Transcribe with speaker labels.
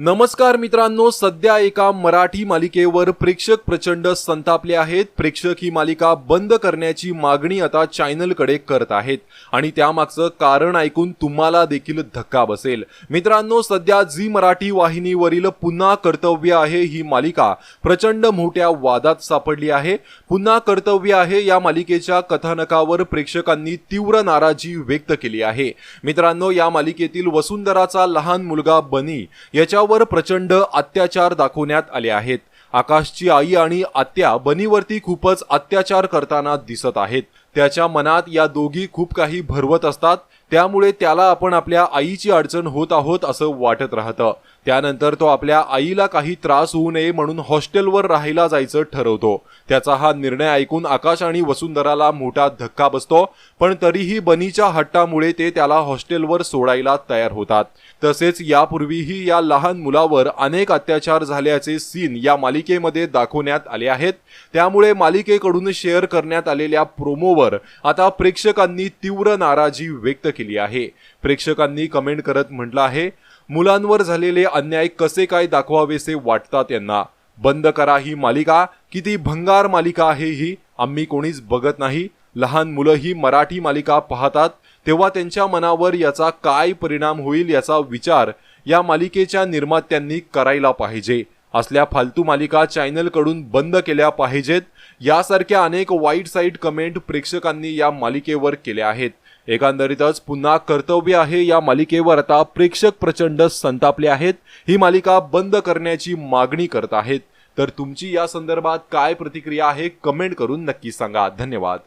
Speaker 1: नमस्कार मित्रांनो सध्या एका मराठी मालिकेवर प्रेक्षक प्रचंड संतापले आहेत. प्रेक्षक ही मालिका बंद करण्याची मागणी आता चॅनलकडे करत आहेत. आणि त्यामागचं कारण ऐकून तुम्हाला देखील धक्का बसेल. मित्रांनो सध्या झी मराठी वाहिनीवरील पुन्हा कर्तव्य आहे ही मालिका. प्रचंड मोठ्या वादात सापडली आहे. पुन्हा कर्तव्य आहे या मालिकेच्या कथानकावर प्रेक्षकांनी तीव्र नाराजी व्यक्त केली आहे. मित्रांनो या मालिकेतील वसुंधराचा लहान मुलगा बनी याच्या याच्यावर प्रचंड अत्याचार दाखवण्यात आले आहेत. आकाशची आई आणि आत्या बनीवरती खूपच अत्याचार करताना दिसत आहेत. त्याच्या मनात या दोघी खूप काही भरवत असतात. त्यामुळे त्याला आपण आपल्या आईची अडचण होत आहोत असं वाटत राहतं. त्यानंतर तो आपल्या आईला काही त्रास होऊ नये म्हणून हॉस्टेलवर राहायला जायचं ठरवतो. त्याचा हा निर्णय ऐकून आकाश आणि वसुंधराला मोठा धक्का बसतो पण तरीही बनीच्या हट्टामुळे ते त्याला हॉस्टेलवर सोडायला तयार होतात. तसेच यापूर्वीही या लहान मुलावर अनेक अत्याचार झाल्याचे सीन या मालिकेमध्ये दाखवण्यात आले आहेत. त्यामुळे मालिकेकडून शेअर करण्यात आलेल्या प्रोमो प्रोमोवर आता प्रेक्षकांनी तीव्र नाराजी व्यक्त केली आहे. प्रेक्षकांनी कमेंट करत म्हटलं आहे मुलांवर झालेले अन्याय कसे काय दाखवावेसे वाटतात यांना? बंद करा ही मालिका किती भंगार मालिका आहे ही आम्ही कोणीच बघत नाही. लहान मुलं ही मराठी मालिका पाहतात तेव्हा त्यांच्या मनावर याचा काय परिणाम होईल याचा विचार या मालिकेच्या निर्मात्यांनी करायला पाहिजे. असल्या फालतू मालिका चॅनलकडून बंद केल्या पाहिजेत. यासारख्या अनेक वाईट साईट कमेंट प्रेक्षकांनी या मालिकेवर केल्या आहेत. एकंदरीतच पुन्हा कर्तव्य आहे या मालिकेवर आता प्रेक्षक प्रचंड संतापले आहेत. ही मालिका बंद करण्याची मागणी करत आहेत. तर तुमची या संदर्भात काय प्रतिक्रिया आहे कमेंट करून नक्की सांगा. धन्यवाद.